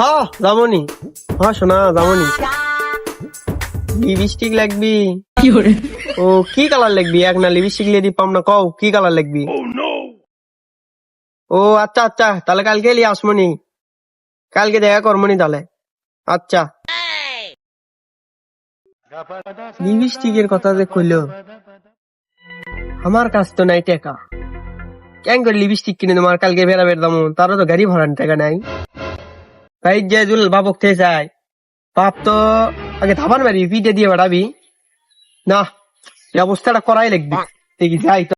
হ্যাঁ যাবনি। হ্যাঁ শোনা যাবনি। লিপস্টিক লাগবি। ও কি কালার লাগবি? এক না লিপস্টিক লিয়ে দিপাম না কও কি কালার লাগবি? ও আচ্ছা আচ্ছা তাহলে কালকে লিয়ে আসমনি। কালকে দেখা করমনি তাহলে। আচ্ছা। লিপস্টিকের কথা যে কইলো আমার কাছ তো নাই টাকা। কেন করে লিপস্টিক কিনে তোমার কালকে বেড়া বের দাম। তারও তো গাড়ি ভাড়ার টাকা নাই। ভাই যে জুল বাবক থেকে চাই বাপ তো আগে ধাবান মারি পিঠে দিয়ে বাড়াবি না এই অবস্থাটা করাই লাগবে দেখি যাই তো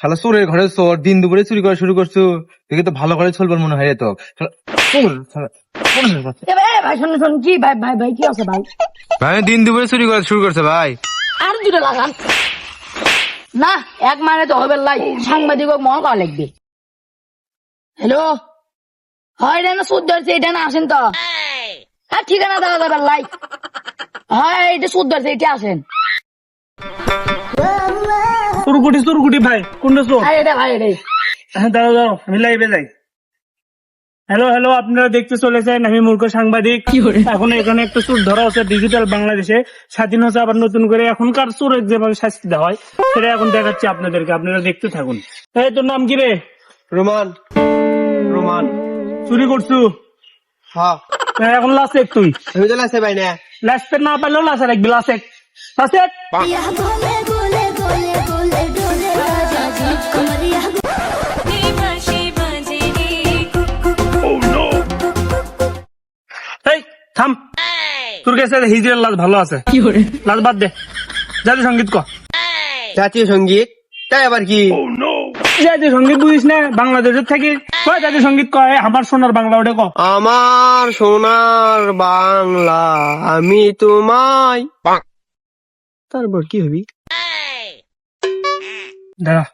শালা চোরের ঘরে চোর দিন দুপুরে চুরি করা শুরু করছ দেখে তো ভালো করে চলবার মনে হয় রে তো ভাই, শোন শোন কি ভাই ভাই ভাই কি আছে ভাই ভাই দিন দুপুরে চুরি করা শুরু করছে ভাই আর দুটো লাগান না এক মানে তো হবে লাই। সাংবাদিক মন করা লাগবে। হ্যালো হয় এটা না সুদ ধরছে এটা না আসেন তো। হ্যাঁ ঠিকানা দাদা যাবে লাই। হয় এটা সুদ ধরছে এটা আসেন। সুরকুটি সুরকুটি ভাই কোনটা সুর এটা ভাই এটাই হ্যাঁ দাঁড়াও দাঁড়াও আমি লাইভে যাই। হ্যালো হ্যালো আপনারা দেখতে চলেছেন আমি মূর্খ সাংবাদিক। এখন এখানে একটা চুর ধরা হচ্ছে ডিজিটাল বাংলাদেশে। স্বাধীন হচ্ছে আবার নতুন করে। এখনকার চোর যেভাবে শাস্তি দেওয়া হয় সেটা এখন দেখাচ্ছি আপনাদেরকে। আপনারা দেখতে থাকুন। এই তোর নাম কি রে? রোমান। রোমান। চুরি করছু? হ্যাঁ। এখন লাস্ট এক তুই। আমি তো না। লাস্টে না পারলেও লাস্ট এক লাস্ট এক লাস্ট এক তোর কাছে হিজড়ের লাশ ভালো আছে। লাশ বাদ দে। জাতীয় সংগীত ক। জাতীয় সংগীত তাই আবার কি? জাতীয় সংগীত বুঝিস না বাংলাদেশের থেকে। কয় জাতীয় সংগীত কয় আমার সোনার বাংলা ওটা ক। আমার সোনার বাংলা আমি তোমায়। তারপর কি হবি? দাঁড়া।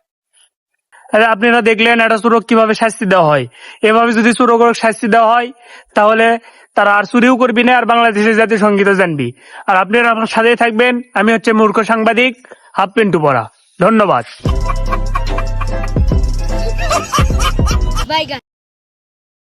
আরে আপনারা দেখলেন একটা চোরক কীভাবে শাস্তি দেওয়া হয়? এভাবে যদি চোরক শাস্তি দেওয়া হয় তাহলে তারা আর চুরিও করবি না, আর বাংলাদেশের জাতীয় সঙ্গীতও জানবি। আর আপনারা আমার সাথেই থাকবেন। আমি হচ্ছে মূর্খ সাংবাদিক, হাফ পেন্টু পড়া ধন্যবাদ।